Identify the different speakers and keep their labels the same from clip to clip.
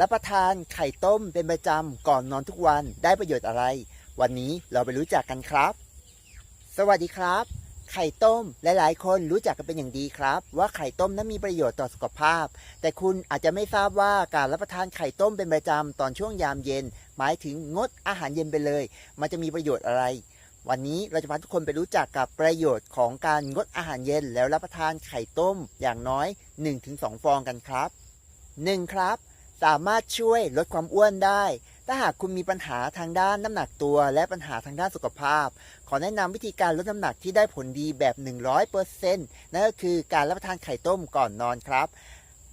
Speaker 1: รับประทานไข่ต้มเป็นประจำก่อนนอนทุกวันได้ประโยชน์อะไร วันนี้เราไปรู้จักกันครับ สวัสดีครับ ไข่ต้มหลายๆ คนรู้จักกันเป็นอย่างดีครับ ว่าไข่ต้มนั้นมีประโยชน์ต่อสุขภาพ แต่คุณอาจจะไม่ทราบว่าการรับประทานไข่ต้มเป็นประจำตอนช่วงยามเย็น หมายถึงงดอาหารเย็นไปเลย มันจะมีประโยชน์อะไร วันนี้เราจะพาทุกคนไปรู้จักกับประโยชน์ของการงดอาหารเย็น แล้วรับประทานไข่ต้มอย่างน้อย 1-2 ฟองกันครับ 1. ครับ สามารถช่วยลดความอ้วนได้ ถ้าหากคุณมีปัญหาทางด้านน้ำหนักตัว และปัญหาทางด้านสุขภาพ ขอแนะนำวิธีการลดน้ำหนักที่ได้ผลดีแบบ 100%นั่นก็คือการรับประทานไข่ต้มก่อนนอนครับ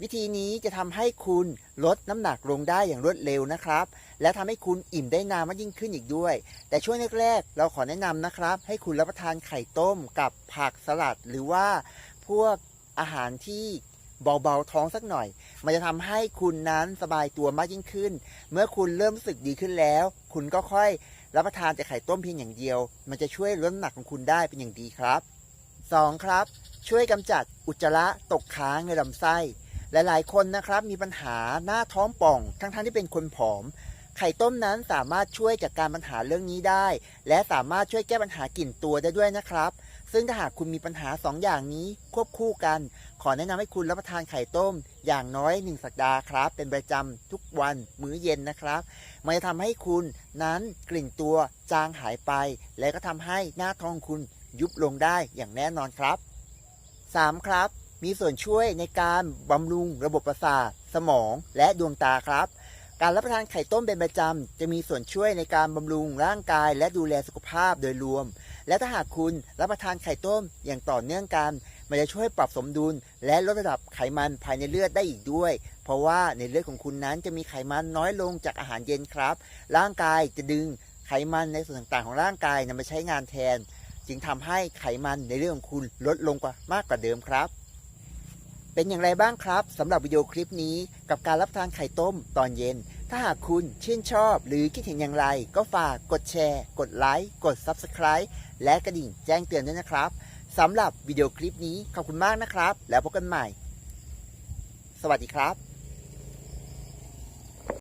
Speaker 1: วิธีนี้จะทำให้คุณลดน้ำหนักลงได้อย่างรวดเร็วนะครับ และทำให้คุณอิ่มได้นานมากยิ่งขึ้นอีกด้วย แต่ช่วงแรกๆเราขอแนะนำนะครับ ให้คุณรับประทานไข่ต้มกับผักสลัด หรือว่าพวกอาหารที่ เบาๆท้องสักหน่อย มันจะทำให้คุณนั้นสบายตัวมากยิ่งขึ้น เมื่อคุณเริ่มรู้สึกดีขึ้นแล้ว คุณก็ค่อยรับประทานแต่ไข่ต้มเพียงอย่างเดียว มันจะช่วยลดน้ำหนักของคุณได้เป็นอย่างดีครับ 2. ครับ ช่วยกำจัดอุจจาระตกค้างในลำไส้ หลายๆ คนนะครับมีปัญหาหน้าท้องป่อง ทั้งๆที่เป็นคนผอม ไข่ต้มนั้นสามารถช่วยจัดการปัญหาเรื่องนี้ได้ และสามารถช่วยแก้ปัญหากลิ่นตัวได้ด้วยนะครับ ซึ่งถ้าหากคุณมีปัญหา 2 อย่างนี้ควบคู่กัน ขอแนะนำให้คุณรับประทานไข่ต้ม อย่างน้อย 1 สัปดาห์ครับ เป็นประจำทุกวันมื้อเย็นนะครับ มันจะทำให้คุณนั้นกลิ่นตัวจางหายไป และก็ทำให้หน้าท้องคุณยุบลงได้อย่างแน่นอนครับ 3. ครับมีส่วนช่วยในการบำรุงระบบประสาทสมองและดวงตาครับ การรับประทานไข่ต้มเป็นประจำจะมีส่วนช่วยในการบำรุงร่างกาย และดูแลสุขภาพโดยรวม และถ้าหากคุณรับประทานไข่ต้มอย่างต่อเนื่องกัน มันจะช่วยปรับสมดุล และลดระดับไขมันภายในเลือดได้อีกด้วย เพราะว่าในเลือดของคุณนั้นจะมีไขมันน้อยลงจากอาหารเย็นครับ ร่างกายจะดึงไขมันในส่วนต่างๆ ของร่างกายนำมาใช้งานแทน จึงทำให้ไขมันในเรื่องของคุณลดลงกว่ามากกว่าเดิมครับ เป็นอย่างไรบ้างครับสำหรับวิดีโอคลิปนี้กับการรับทานไข่ต้มตอนเย็น ถ้าหากคุณชื่นชอบหรือคิดเห็นอย่างไร ก็ฝากกดแชร์ กดไลค์กด Subscribe และกระดิ่งแจ้งเตือนด้วยนะครับสำหรับวิดีโอคลิปนี้ขอบคุณมากนะครับ แล้วพบกันใหม่ สวัสดีครับ